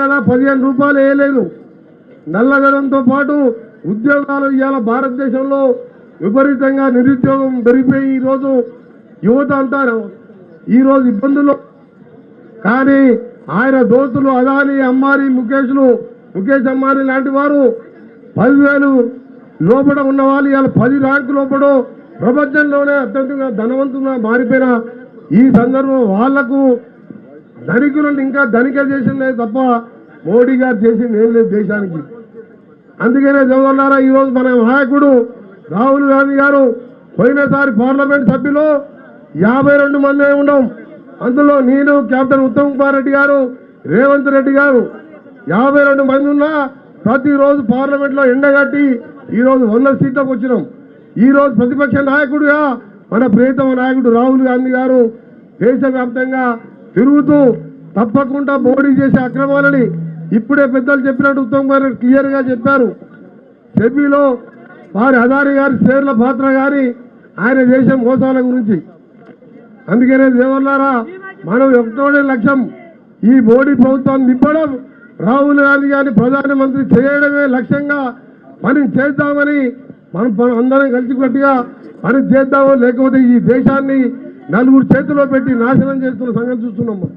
కదా పదిహేను రూపాయలు వేయలేదు. నల్లధనంతో పాటు ఉద్యోగాలు ఇవాళ భారతదేశంలో విపరీతంగా నిరుద్యోగం పెరిగిపోయి ఈరోజు యువత అంటారు ఈరోజు ఇబ్బందులు కానీ ఆయన దోస్తులు అదాని అమ్మారి ముఖేష్లు ముఖేష్ అమ్మారి లాంటి వారు పదివేలు లోపల ఉన్న వాళ్ళు ఇవాళ పది ర్యాంకు లోపల ప్రపంచంలోనే అత్యంతంగా ధనవంతంగా మారిపోయిన ఈ సందర్భం వాళ్ళకు ధనికులను ఇంకా ధనిక చేసిందే తప్ప మోడీ గారు చేసింది ఏం లేదు దేశానికి. అందుకనే చదువుతున్నారా ఈరోజు మన నాయకుడు రాహుల్ గాంధీ గారు పోయినసారి పార్లమెంట్ సభ్యులు యాభై రెండు మంది ఉండం. అందులో నేను కెప్టెన్ ఉత్తమ్ కుమార్ రెడ్డి గారు రేవంత్ రెడ్డి గారు యాభై రెండు మంది ఉన్నా ప్రతిరోజు పార్లమెంట్లో ఎండగట్టి ఈరోజు వంద సీట్లకు వచ్చినాం. ఈ రోజు ప్రతిపక్ష నాయకుడుగా మన ప్రియతమ నాయకుడు రాహుల్ గాంధీ గారు దేశవ్యాప్తంగా తిరుగుతూ తప్పకుండా మోడీ చేసే అక్రమాలని ఇప్పుడే పెద్దలు చెప్పినట్టు ఉత్తమ్ గారు క్లియర్గా క్లియర్గా చెప్పారు. సెబీలో వారి అదారి గారి షేర్ల పాత్ర గారి ఆయన చేసే మోసాల గురించి. అందుకనే దేవల్లారా మనం ఒకటోనే లక్ష్యం. ఈ మోడీ ప్రభుత్వాన్ని నింపడం. రాహుల్ గాంధీ గారిని ప్రధానమంత్రి చేయడమే లక్ష్యంగా పని చేద్దామని మనం అందరం కలిసి కలిసికట్టుగా పని చేద్దామో లేకపోతే ఈ దేశాన్ని నలుగురు చేతిలో పెట్టి నాశనం చేస్తున్న సంగతి చూస్తున్నాం మనం.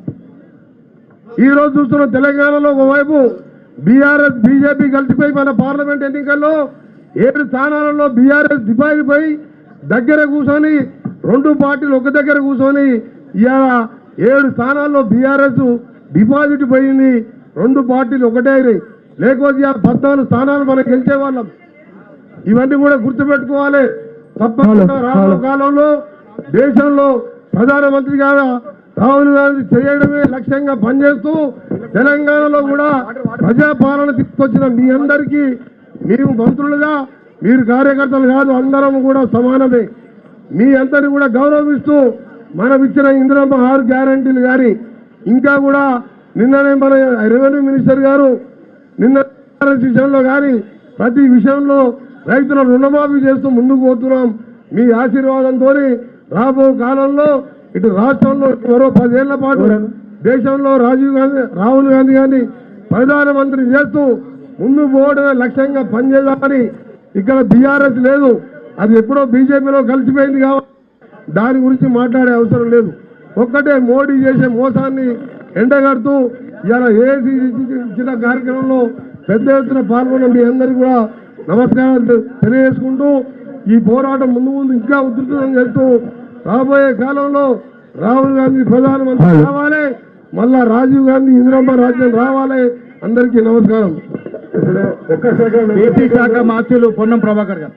ఈ రోజు చూస్తున్న తెలంగాణలో ఒకవైపు బీఆర్ఎస్ బీజేపీ కలిసిపోయి మన పార్లమెంట్ ఎన్నికల్లో ఏడు స్థానాలలో బీఆర్ఎస్ డిపాజిట్ పోయి దగ్గర కూర్చొని రెండు పార్టీలు ఒక దగ్గర కూర్చొని ఇవాళ ఏడు స్థానాల్లో బీఆర్ఎస్ డిపాజిట్ పోయింది రెండు పార్టీలు ఒకటే అయినాయి. లేకపోతే ఇవాళ పద్నాలుగు స్థానాలు మనం గెలిచే వాళ్ళం ఇవన్నీ కూడా గుర్తుపెట్టుకోవాలి. తప్పకుండా కాలంలో దేశంలో ప్రధానమంత్రి గారు రాహుల్ గాంధీ చేయడమే లక్ష్యంగా పనిచేస్తూ తెలంగాణలో కూడా ప్రజాపాలన తీసుకొచ్చిన మీ అందరికీ మీరు మంత్రులుగా మీరు కార్యకర్తలు కాదు అందరం కూడా సమానమే. మీ అందరిని కూడా గౌరవిస్తూ మనం ఇచ్చిన ఇందిరమ్మ ఆరు గ్యారంటీలు కానీ ఇంకా కూడా నిన్ననే మన రెవెన్యూ మినిస్టర్ గారు నిన్న విషయంలో కానీ ప్రతి విషయంలో రైతుల రుణమాఫీ చేస్తూ ముందుకు పోతున్నాం. మీ ఆశీర్వాదంతో రాబో కాలంలో ఇటు రాష్ట్రంలో మరో పదేళ్ళ పాటు దేశంలో రాజీవ్ గాంధీ రాహుల్ గాంధీ గారిని ప్రధానమంత్రి చేస్తూ ముందు పోవడమే లక్ష్యంగా పనిచేద్దామని ఇక్కడ బీఆర్ఎస్ లేదు. అది ఎప్పుడో బీజేపీలో కలిసిపోయింది కాబట్టి దాని గురించి మాట్లాడే అవసరం లేదు. ఒక్కటే మోడీ చేసే మోసాన్ని ఎండగడుతూ ఇలా ఏసీ ఇచ్చిన కార్యక్రమంలో పెద్ద ఎత్తున పాల్గొన్న మీ అందరికీ కూడా నమస్కారాలు తెలియజేసుకుంటూ ఈ పోరాటం ముందు ముందు ఇంకా ఉధృతం చేస్తూ రాబోయే కాలంలో రాహుల్ గాంధీ ప్రధానమంత్రి రావాలి మళ్ళా రాజీవ్ గాంధీ ఇందిరమ్మ రాజ్యం రావాలి. అందరికీ నమస్కారం. ఏపీ శాఖ మాత్యులు పొన్నం ప్రభాకర్ గారు.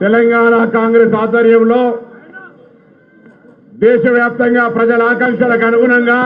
తెలంగాణ కాంగ్రెస్ ఆధ్వర్యంలో దేశవ్యాప్తంగా ప్రజల ఆకాంక్షలకు అనుగుణంగా